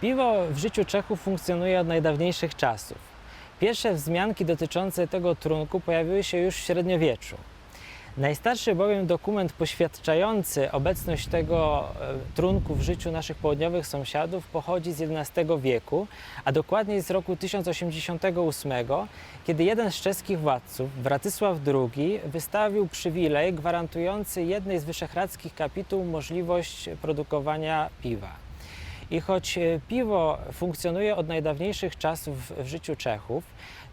Piwo w życiu Czechów funkcjonuje od najdawniejszych czasów. Pierwsze wzmianki dotyczące tego trunku pojawiły się już w średniowieczu. Najstarszy bowiem dokument poświadczający obecność tego e, trunku w życiu naszych południowych sąsiadów pochodzi z XI wieku, a dokładniej z roku 1088, kiedy jeden z czeskich władców, Wratysław II, wystawił przywilej gwarantujący jednej z wyszehradzkich kapituł możliwość produkowania piwa. I choć e, piwo funkcjonuje od najdawniejszych czasów w życiu Czechów,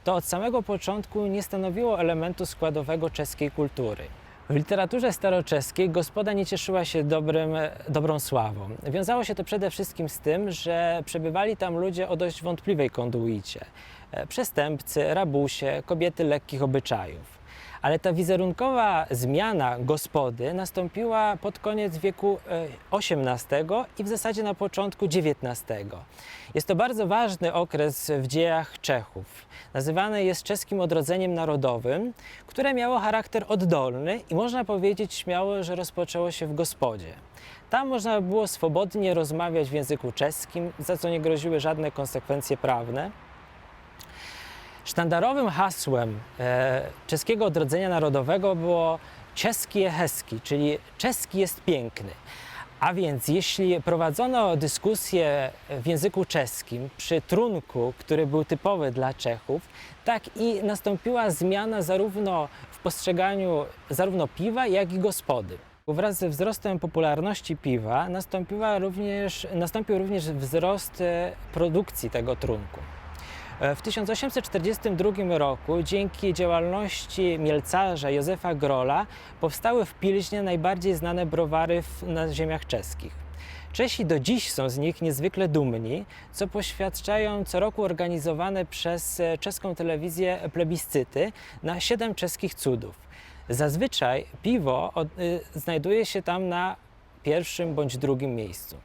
to od samego początku nie stanowiło elementu składowego czeskiej kultury. W literaturze staroczeskiej gospoda nie cieszyła się dobrym, e, dobrą sławą. Wiązało się to przede wszystkim z tym, że przebywali tam ludzie o dość wątpliwej konduicie. E, Przestępcy, rabusie, kobiety lekkich obyczajów. Ale ta wizerunkowa zmiana gospody nastąpiła pod koniec wieku e, XVIII i w zasadzie na początku XIX. Jest to bardzo ważny okres w dziejach Czechów. Nazywany jest czeskim odrodzeniem narodowym, które miało charakter oddolny i można powiedzieć śmiało, że rozpoczęło się w gospodzie. Tam można było swobodnie rozmawiać w języku czeskim, za co nie groziły żadne konsekwencje prawne. Sztandarowym hasłem e, czeskiego odrodzenia narodowego było czeski je hezki, czyli czeski jest piękny. A więc jeśli prowadzono dyskusję w języku czeskim przy trunku, który był typowy dla Czechów, tak i nastąpiła zmiana zarówno w postrzeganiu zarówno piwa, jak i gospody. Wraz ze wzrostem popularności piwa nastąpiła również, nastąpił również wzrost e, produkcji tego trunku. E, W 1842 roku dzięki działalności mielcarza Józefa Grola powstały w Pilźnie najbardziej znane browary w, na ziemiach czeskich. Czesi do dziś są z nich niezwykle dumni, co poświadczają co roku organizowane przez e, czeską telewizję plebiscyty na siedem czeskich cudów. Zazwyczaj piwo od, y, znajduje się tam na pierwszym bądź drugim miejscu.